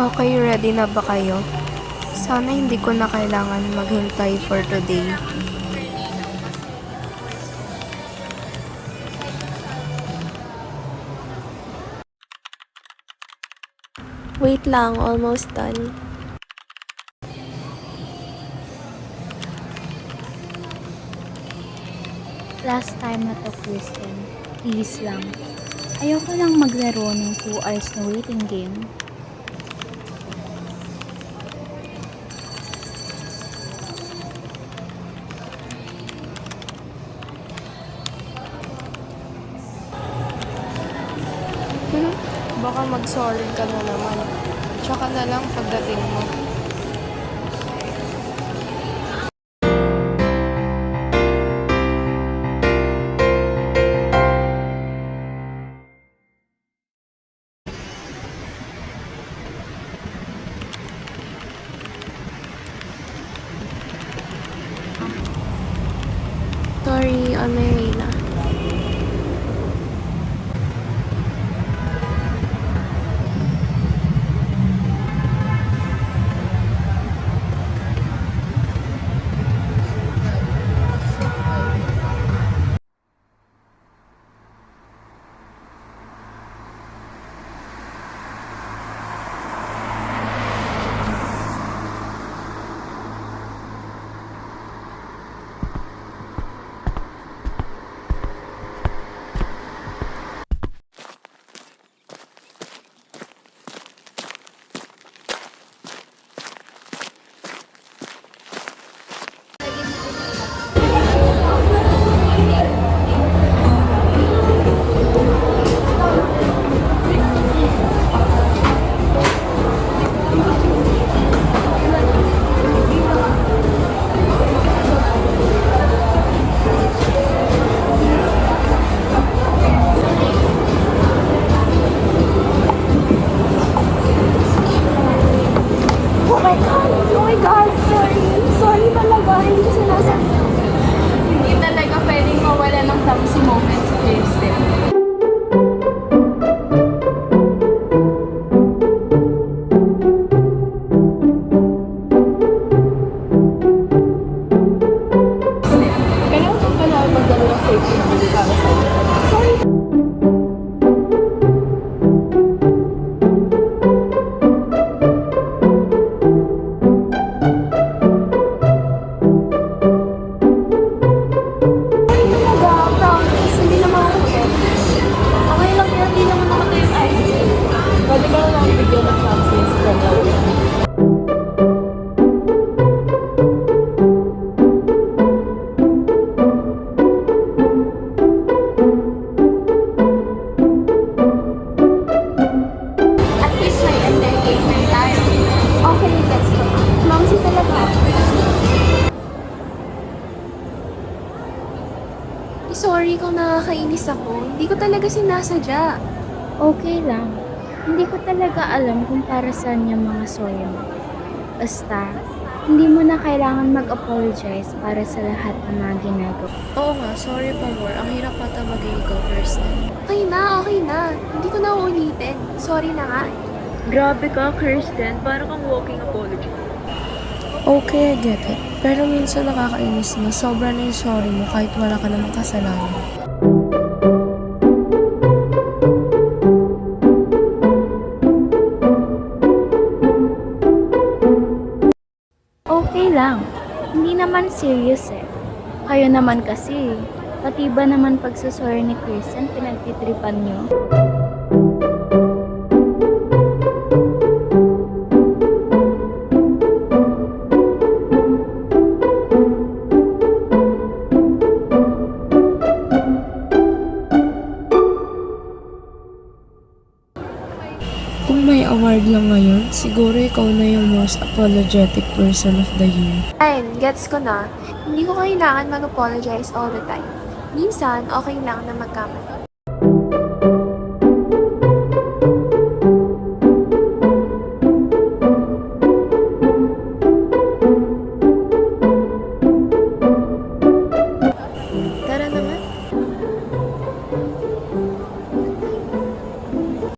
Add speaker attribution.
Speaker 1: Okay, ready na ba kayo? Sana hindi ko na kailangan maghintay for today. Wait lang, almost done.
Speaker 2: Last time na to, Kristen. Please lang. Ayoko lang maglaro ng 2 hours na waiting game.
Speaker 1: Baka mag-sorry ka na naman. Tsaka na lang pagdating mo. Sorry, on my way na.
Speaker 3: olha, não estamos em momentos
Speaker 1: tristes. Kung nakakainis ako. Hindi ko talaga sinasadya.
Speaker 2: Okay lang. Hindi ko talaga alam kung para saan yung mga sorry mo. Basta, hindi mo na kailangan mag-apologize para sa lahat ng mga ginagawa.
Speaker 1: Oo nga, sorry pa more. Ang hirap pata maging ikaw person. Okay na, okay na. Hindi ko na uulitin. Sorry na nga.
Speaker 4: Grabe ka, Kirsten. Para kang walking apology.
Speaker 1: Okay, I get it. Pero minsan nakakainis na sobra na yung sorry mo kahit wala ka namang kasalanan.
Speaker 2: Okay lang. Hindi naman serious eh. Kayo naman kasi. Pati ba naman pagsasorry ni Kristen pinagtitripan niyo?
Speaker 1: Award lang ngayon, siguro ikaw na yung most apologetic person of the year.
Speaker 5: Ayun, gets ko na. Hindi ko kailangan mag-apologize all the time. Minsan, okay lang na magkamali.